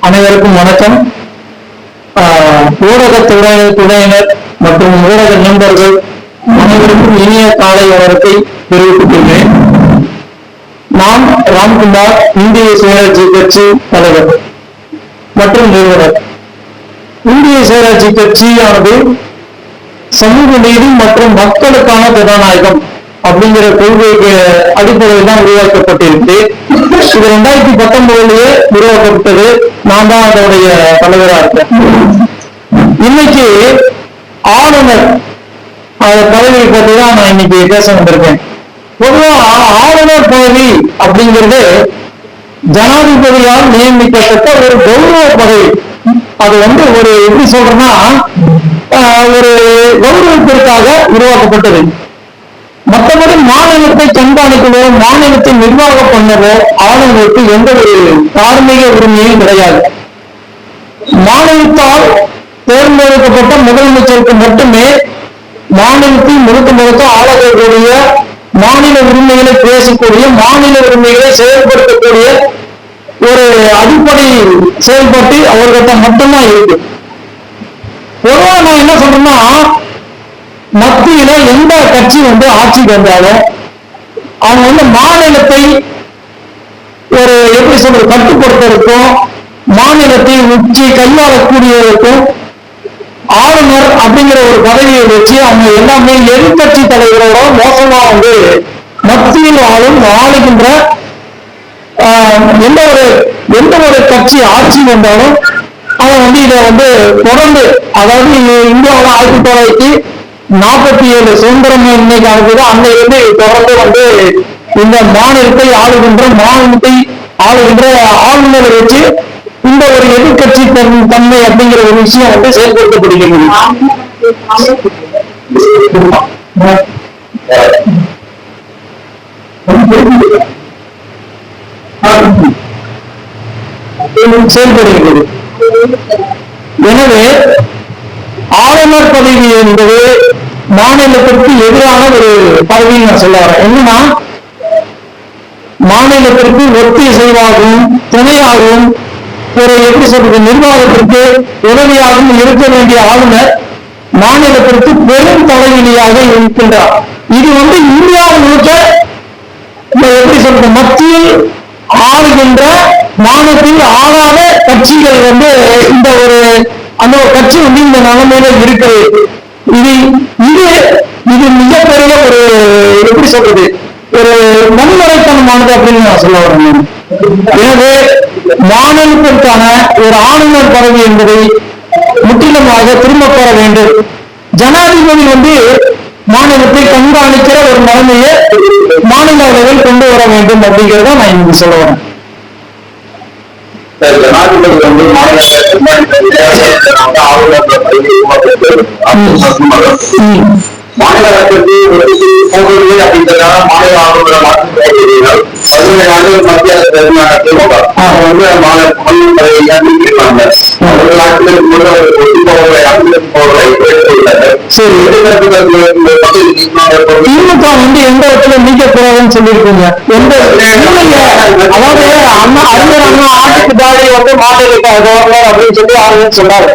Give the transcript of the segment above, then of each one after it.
அனைவருக்கும் வணக்கம். ஆஹ் துறை துறையினர் மற்றும் ஊடக நண்பர்கள் அனைவருக்கும் இனிய காலை வணக்கத்தை தெரிவித்துக் கொள்கிறேன் நான் ராம்குமார் இந்திய சுயராட்சி கட்சி தலைவர் மற்றும் நிறுவனர். இந்திய சுயராட்சி கட்சியானது சமூக நீதி மற்றும் மக்களுக்கான ஜனநாயகம் அப்படிங்கிற கொள்கைக்கு அடிப்படையில் தான் உருவாக்கப்பட்டிருக்கு. இது ரெண்டாயிரத்தி பத்தொன்பதுலயே உருவாக்கப்பட்டது. நான் தான் அதோடைய தலைவரா இருக்கேன். இன்னைக்கு ஆளுநர் அந்த பதவியை பத்தி தான் நான் இன்னைக்கு பேச வந்திருக்கேன். பொதுவா ஆளுநர் பதவி அப்படிங்கிறது ஜனாதிபதியால் நியமிக்கப்பட்ட ஒரு கௌரவ பதவி. அது வந்து ஒரு எப்படி சொல்றேன்னா ஆஹ் ஒரு கௌரவத்திற்காக உருவாக்கப்பட்டது. மற்றபடி மாநிலத்தை கண்காணிக்கவோ மாநிலத்தை நிர்வாகம் பண்ணவோ ஆளுநருக்கு எந்த ஒரு தார்மீக உரிமையும் கிடையாது. மாநிலத்தால் தேர்ந்தெடுக்கப்பட்ட முதலமைச்சருக்கு மட்டுமே மாநிலத்தில் முழுக்க முழுக்க ஆளக்கூடிய மாநில உரிமைகளை பேசக்கூடிய மாநில உரிமைகளை செயல்படுத்தக்கூடிய ஒரு அடிப்படை செயல்பாட்டு அவர்கிட்ட மட்டும்தான் இருக்கு. பொதுவாக நான் என்ன சொல்றேன்னா மத்தியில எந்த கட்சி வந்து ஆட்சிக்கு வந்தாலும் அவங்க வந்து மாநிலத்தை ஒரு எப்படி சொல்றது கட்டுப்படுத்துறதுக்கும் மாநிலத்தை உச்சி கையாளக்கூடியதற்கும் ஆளுநர் அப்படிங்கிற ஒரு பதவியை வச்சு அவங்க எல்லாமே எதிர்கட்சி தலைவரோட மோசமா வந்து மத்தியில் ஆளும் ஆளுகின்ற எந்த ஒரு எந்த ஒரு கட்சி ஆட்சி வந்தாலும் அவன் வந்து இதை வந்து தொடர்ந்து அதாவது இந்தியாவில் ஆயிரத்தி தொள்ளாயிரத்தி நாற்பத்தி ஏழு சுதந்திரம் இன்னைக்கு ஆகுது அன்னையிலிருந்து தொடர்ந்து வந்து இந்த மாநிலத்தை ஆளுகின்ற மாநிலத்தை ஆளுகின்ற ஆளுநரை வச்சு இந்த ஒரு எதிர்கட்சி தன்- தன்மை அப்படிங்கிற ஒரு விஷயம் வந்து செயல்படுத்தப்படுகிறது. செயல்படுகிறது. எனவே ஆளுநர் பதவி என்பது மாநிலத்திற்கு எதிரான ஒரு பதவி நான் சொல்ல வரேன். என்னன்னா மாநிலத்திற்கு ஒத்திசைவாகவும் துணையாகவும் ஒரு எப்படி சொல்றது நிர்வாகத்திற்கு உதவியாகவும் இருக்க வேண்டிய ஆளுநர் மாநிலத்திற்கு பெரும் தலைவிலியாக இருக்கின்றார். இது வந்து இந்தியா முழுக்க இந்த எப்படி சொல்றது மத்தியில் ஆளுகின்ற மாநிலத்தில் ஆளாத கட்சிகள் வந்து இந்த ஒரு அந்த ஒரு கட்சி வந்து இந்த நிலைமையில இருக்கிறது. இது எப்படி சொல்றது? ஒரு நன்முறைத்தனமானது அப்படின்னு நான் சொல்ல வரேன். எனவே மாநிலத்திற்கான ஒரு ஆளுநர் பதவி என்பதை முற்றிலுமாக திரும்ப பெற வேண்டும். ஜனாதிபதி வந்து மாநிலத்தை கண்காணிக்கிற ஒரு நிலைமையை மாநில அளவில் கொண்டு வர வேண்டும் அப்படிங்கிறத நான் இன்னைக்கு சொல்ல வரேன். சார், ஜனாதிபதி வந்து மாநில. மாநில அரசுக்கு ஒதுக்கி போகிறது அப்படின்றதால மாநில ஆளுநரை மாற்றி போகிறீர்கள் பதினேழு ஆண்டுகள் மத்திய அரசு மாநில பதவியாக நீக்கிருக்காங்க ஒரு நாட்டில் கூட ஒட்டி போவதை அனுமதி போவதை சரி. திமுக வந்து எந்த இடத்துல நீக்கக்கூடாதுன்னு சொல்லியிருக்கீங்க? எந்த. அதாவது அண்ணா அறிஞர் அண்ணா ஆட்டுக்கு தாடி வந்து மாநில கவர்னர் அப்படின்னு சொல்லி ஆளுநர் சொன்னாரு.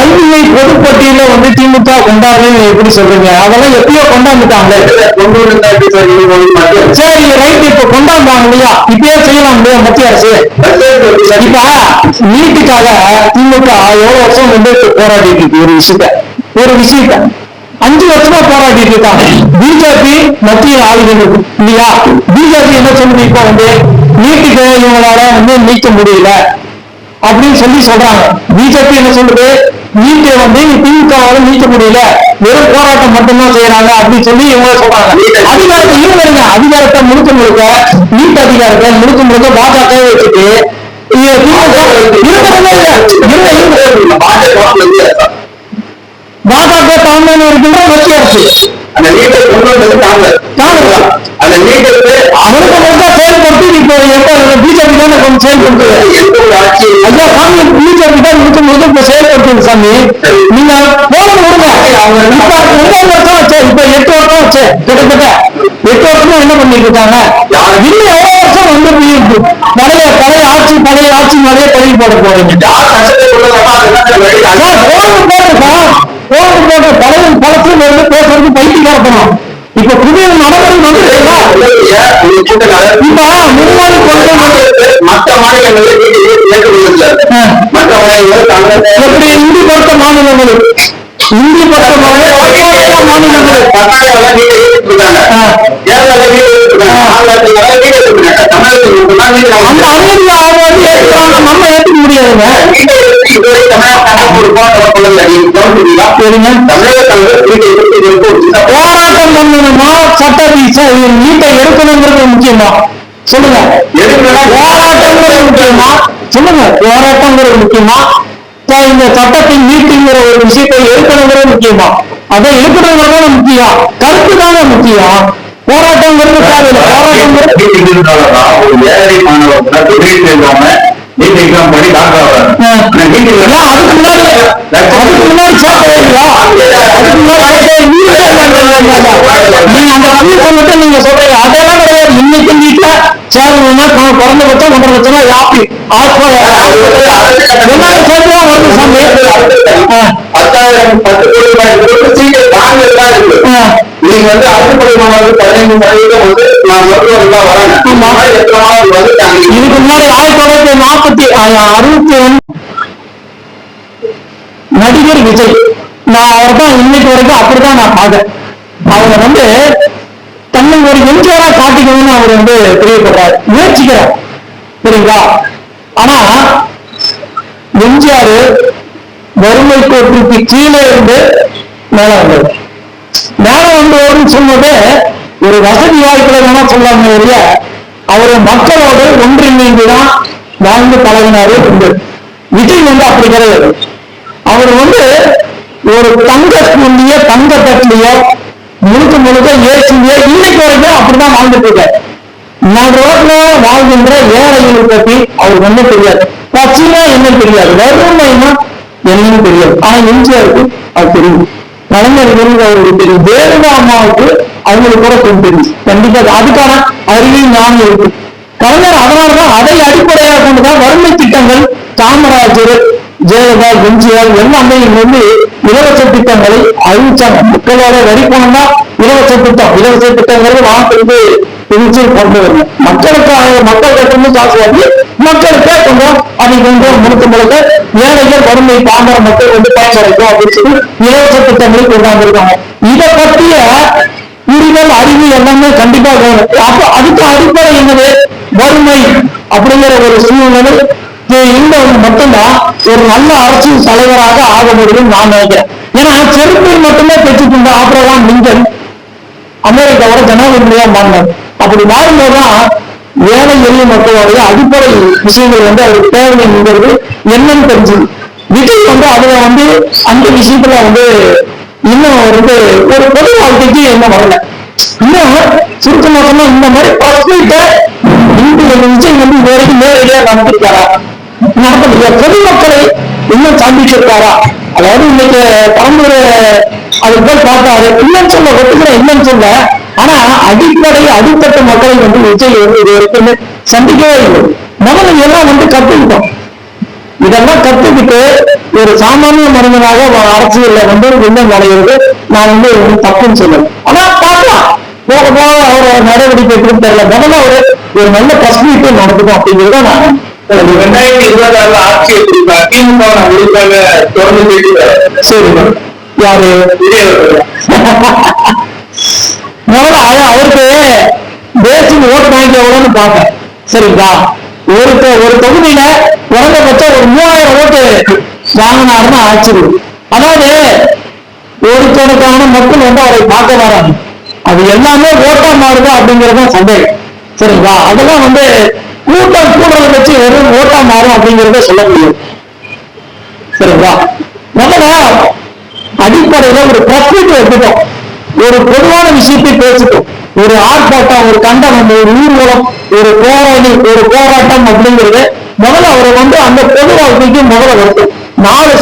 கல்வியை பொதுப்பட்டியல வந்து திமுக கொண்டாடுன்னு எப்படி சொல்றீங்க? அதெல்லாம் எப்பயோ கொண்டாந்துட்டாங்க கொண்டு எப்படி சரி ரைட் இப்ப கொண்டாந்தாங்க இல்லையா? இப்பயே செய்யலாம் இல்லையா மத்திய அரசு? மத்திய இப்ப நீட்டுக்காக திமுக எவ்வளவு வருஷம் வந்து போராடிட்டு இருக்கு ஒரு விஷயத்த. ஒரு விஷயத்த. அஞ்சு வருஷமா போராடிட்டு இருக்காங்க. பிஜேபி மத்திய ஆளுநர் இல்லையா? பிஜேபி என்ன சொல்லுது இப்ப வந்து? நீட்டுக்கு இவங்களால வந்து நீக்க முடியல அப்படின்னு சொல்லி சொல்றாங்க. பிஜேபி என்ன சொல்றது நீட்டை வந்து திமுகவால நீக்க முடியல. வெறும் போராட்டம் மட்டும்தான் செய்யறாங்க அப்படின்னு சொல்லி இவங்க சொல்றாங்க. அதிகாரத்தை இருங்க அதிகாரத்தை முழுக்க முழுக்க நீட் அதிகாரத்தை முழுக்க முழுக்க பாஜக வச்சுட்டு. பாஜக தலைமையில் இருக்கின்ற மத்திய அரசு. அந்த நீட்டை கொண்டு வந்தது காங்கிரஸ். அந்த நீட்டுக்கு முழுக்க முழுக்க செயல்படுத்தி இப்போ ஐயா சாமி பிஜேபி தான் இருக்கும்போது இப்ப செயல்படுத்துது சாமி. நீங்க போன விடுங்க இப்ப ஒன்பது வருஷம் ஆச்சு. இப்ப எட்டு வருஷம் ஆச்சு. கிட்டத்தட்ட எட்டு வருஷமா என்ன பண்ணிட்டு இருக்காங்க? இன்னும் எவ்வளவு வருஷம் வந்து பழைய பழைய ஆட்சி பழைய ஆட்சி நிறைய கல்வி போட போறீங்க யார் கஷ்டத்தை உள்ளதா சார், பழைய பேசுறது மற்ற மாநிலங்களில் இந்தி பொறுத்த மாநிலங்கள்? இந்தி மாநிலம் மாநிலங்கள் நம்ம ஏற்றுக்க முடியாதுங்க. இதுவரை தமிழக ஒரு போராட்டம் சொல்லல சட்ட கவனிச்சீங்களா சரிங்க வீட்டை போராட்டம் நீட்டை எடுக்கணுங்கிறது முக்கியமா சொல்லுங்க போராட்டங்கிறது முக்கியமா சொல்லுங்க போராட்டங்கிறது முக்கியமா இந்த சட்டத்தை நீட்டுங்கிற ஒரு விஷயத்தை எடுக்கணுங்கிறது முக்கியமா அதை எடுக்கணுங்கிறது முக்கியம் கருத்து தானே முக்கியம் போராட்டங்கிறது போராட்டம் ஒரு ஏழை மாணவர் தொழில் செய்வாங்க நீட் எக்ஸாம் பண்ணி டாக்டர் நீங்க சொல்றீங்க. அதெல்லாம் கிடையாது. இன்னைக்கு வீட்டுல சேரணும்னா குறைந்தபட்சம் ஒன்றரை லட்சம் ரூபாய் ஆப்பி முன்னாடி சேர்த்துதான் வருது சாமி. பத்தாயிரம் பத்து கோடி ரூபாய் சீக்கிரம் தாங்கலாம் இருக்கு. நீங்க வந்து பள்ளி மாணவர்கள் பதினைந்து சதவீதம் வந்து நான் மருத்துவர்களா வராங்க இதுக்கு முன்னாடி ஆயிரத்தி தொள்ளாயிரத்தி நாற்பத்தி அறுபத்தி ஒன்று நடிகர் விஜய். நான் அவர் தான் இன்னைக்கு வரைக்கும் அப்படிதான் நான் பார்த்தேன். அவங்க வந்து தன்னை ஒரு எம்ஜிஆரா காட்டிக்கணும்னு அவர் வந்து தெரியப்படுறாரு முயற்சிக்கிறார். சரிங்களா ஆனா எம்ஜிஆர் வறுமை கோட்டுக்கு கீழே இருந்து மேல வந்தது மேல வந்தவர்னு சொன்னது ஒரு வசதி வாய்ப்புல வேணா சொல்லாம ஒழிய அவர் மக்களோடு ஒன்றிணைந்துதான் வாழ்ந்து பழகினாரு உண்டு. விஜய் வந்து அப்படி கிடையாது. தங்க கூண்டிய தங்க தட்டுலயோ முழுக்க முழுக்க ஏசிலயோ இன்னைக்கு வரைக்கும் அப்படிதான் வாழ்ந்துட்டு இருக்காரு நான் ரோட்ல வாழ்கின்ற ஏழைகளை பத்தி அவருக்கு ஒண்ணும் தெரியாது. பசினா என்ன தெரியாது. வறுமைனா என்னன்னு தெரியாது. ஆனா எம்ஜிஆருக்கு அது தெரியும். கலைஞர்களுக்கு அவருக்கு தெரியும். தேவதா அம்மாவுக்கு அவங்களுக்கு கூட கொஞ்சம் தெரியும். கண்டிப்பா அதுக்கான அறிவியல் ஞானம் இருக்கு. கலைஞர் அதனாலதான் அதை அடிப்படையாக கொண்டுதான் வறுமை திட்டங்கள் காமராஜர் ஜெயலலிதா எம்ஜிஆர் எல்லாமே இங்க வந்து இலவச திட்டங்களை அறிவிச்சாங்க. மக்களோட வரி பணம்னா இலவச திட்டம். இலவச திட்டங்கள் வாங்கிட்டு பிரிச்சு கொண்டு வரணும் மக்களுக்காக மக்கள் கட்டணும் காசு வாங்கி மக்களுக்கே கொஞ்சம் அதை கொஞ்சம் முழுக்க முழுக்க ஏழைகள் வறுமை பாமர மக்கள் வந்து பயன்படுத்தும் அப்படின்னு சொல்லி இலவச திட்டங்களை கொண்டாந்துருக்காங்க இதை பற்றிய புரிதல் அறிவு எல்லாமே கண்டிப்பா வேணும். அப்ப அதுக்கு அடிப்படை என்னது? வறுமை அப்படிங்கிற ஒரு சூழ்நிலை. இந்த மட்டும்தான் ஒரு நல்ல அரசியல் தலைவராக ஆக முடியும் நான் நினைக்கிறேன். ஏன்னா செருப்பில் மட்டுமே பெற்றுக்கொண்ட ஆப்ரகாம் லிங்கன் அமெரிக்காவோட ஜனாதிபதியா மாறினார். அப்படி மாறும்போதுதான் ஏழை எளிய மக்களுடைய அடிப்படை விஷயங்கள் வந்து அவருக்கு தேவைங்கிறது என்னன்னு தெரிஞ்சது. விஜய் வந்து அதுல வந்து அந்த விஷயத்துல வந்து இன்னும் வந்து ஒரு பொது வாழ்க்கைக்கு இன்னும் வரல. இன்னும் சுருக்கமா இந்த மாதிரி பல இந்த விஜய் வந்து இது வரைக்கும் நேரடியா நடந்திருக்காரா? நடத்தலையா பொதுமக்களை இன்னும் சந்திச்சிருக்காரா அதாவது இன்னைக்கு பரம்பூர் அது போய் பார்த்தாரு. இல்லைன்னு சொல்ல ஒத்துக்கிற இல்லைன்னு சொல்ல. ஆனா அடிப்படை அடித்தட்ட மக்களை வந்து விஜய் வந்து இது வரைக்கும் சந்திக்கவே இல்லை. முதல்ல எல்லாம் வந்து கத்துக்கிட்டோம். இதெல்லாம் கத்துக்கிட்டு ஒரு சாமானிய மனிதனாக வ- அரசியல்ல வந்து இன்னும் நுழையிறது நான் வந்து தப்புன்னு சொல்லுவேன் ஆனா பார்க்கலாம். போக போக அவர் நடவடிக்கை எடுத்து தெரியல முதல்ல ஒரு ஒரு நல்ல பசுமைக்கு நடத்துக்கும் அப்படிங்கிறத நான் ரெண்டாயிரத்தி இருபத்தி ஆறுல ஆட்சி எடுத்திருக்கா திமுக உறுதியாக தொடர்ந்து பேசுகிறேன் சரி யாரு? முதல்ல அவ- அவருக்கு பேசிக் ஓட்டு வாங்கி எவ்வளோன்னு பார்த்தேன் சரிங்களா? ஒரு ஒரு தொகுதியில குறைந்தபட்சம் ஒரு மூவாயிரம் ஓட்டு வாங்கினாருன்னு ஆச்சரியம் அதாவது ஒருத்தனுக்கான மக்கள் வந்து அவரை பார்க்க வராங்க. அது எல்லாமே ஓட்டா மாறுதா அப்படிங்கறது சந்தேகம். சரிங்களா? அதெல்லாம் வந்து கூட்டம் கூடுறத வச்சு வெறும் ஓட்டா மாறும் அப்படிங்கறத சொல்ல முடியும். சரிங்களா? முதல்ல அடிப்படையில ஒரு பிரஸ்மீட் எடுத்துட்டோம். ஒரு பொதுவான விஷயத்தை பேசிட்டோம். ஒரு ஆர்ப்பாட்டம் ஒரு கண்டனம் ஒரு ஊர்வலம் ஒரு போராடி ஒரு போராட்டம் அப்படிங்கிறது முதல்ல அவரை வந்து அந்த பொது வாழ்க்கைக்கு முதல்ல வருது. நாலு